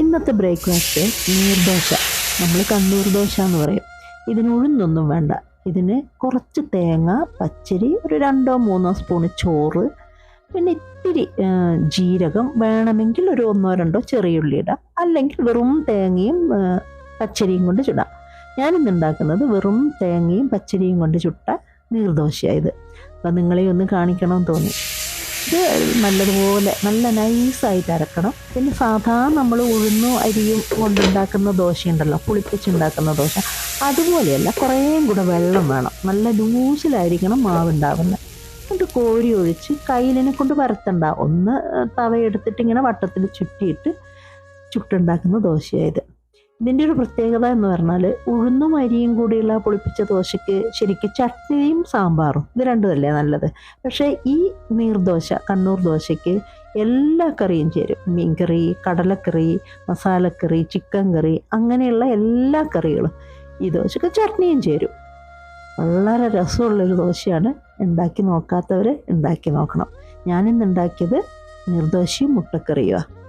ഇന്നത്തെ ബ്രേക്ക്ഫാസ്റ്റ് നീർദോശ നമ്മൾ കണ്ണൂർ ദോശ എന്ന് പറയും. ഇതിന് ഉഴുന്നൊന്നും വേണ്ട. ഇതിന് കുറച്ച് തേങ്ങ പച്ചരി ഒരു രണ്ടോ മൂന്നോ സ്പൂൺ ചോറ് പിന്നെ ഇത്തിരി ജീരകം വേണമെങ്കിൽ ഒരു ഒന്നോ രണ്ടോ ചെറിയുള്ളി ഇടാം. അല്ലെങ്കിൽ വെറും തേങ്ങയും പച്ചരിയും കൊണ്ട് ചുടാം. ഞാനിന്ന് ഉണ്ടാക്കുന്നത് വെറും തേങ്ങയും പച്ചരിയും കൊണ്ട് ചുട്ട നീർദോശയായത് അപ്പം നിങ്ങളെ ഒന്ന് കാണിക്കണമെന്ന് തോന്നി. ഇത് നല്ലതുപോലെ നല്ല നൈസായിട്ട് അരക്കണം. പിന്നെ സാധാരണ നമ്മൾ ഉഴുന്നു അരിയും കൊണ്ടുണ്ടാക്കുന്ന ദോശയുണ്ടല്ലോ പുളിപ്പിച്ചുണ്ടാക്കുന്ന ദോശ. അതുപോലെയല്ല കുറേയും കൂടെ വെള്ളം വേണം. നല്ല ലൂസിലായിരിക്കണം മാവ് ഉണ്ടാകുന്നത് എന്നിട്ട് കോരി ഒഴിച്ച് കയ്യിലിനെ കൊണ്ട് വരത്തണ്ട ഒന്ന് തവയെടുത്തിട്ട് ഇങ്ങനെ വട്ടത്തിൽ ചുറ്റിയിട്ട് ചുട്ടുണ്ടാക്കുന്ന ദോശയായത് ഇതിന്റെ ഒരു പ്രത്യേകത എന്ന് പറഞ്ഞാൽ ഉഴുന്നും അരിയും കൂടിയുള്ള പൊളിപ്പിച്ച ദോശയ്ക്ക് ശരിക്കും ചട്നിയും സാമ്പാറും ഇത് രണ്ടുമല്ലേ നല്ലത്? പക്ഷേ ഈ നീർദോശ കണ്ണൂർ ദോശയ്ക്ക് എല്ലാ കറിയും ചേരും. മീൻകറി കടലക്കറി മസാലക്കറി ചിക്കൻ കറി അങ്ങനെയുള്ള എല്ലാ കറികളും ഈ ദോശയ്ക്ക് ചട്നിയും ചേരും. വളരെ രസമുള്ളൊരു ദോശയാണ് ഉണ്ടാക്കി നോക്കാത്തവർ ഉണ്ടാക്കി നോക്കണം. ഞാനിന്ന് ഉണ്ടാക്കിയത് നീർദോശയും മുട്ടക്കറിയുമാണ്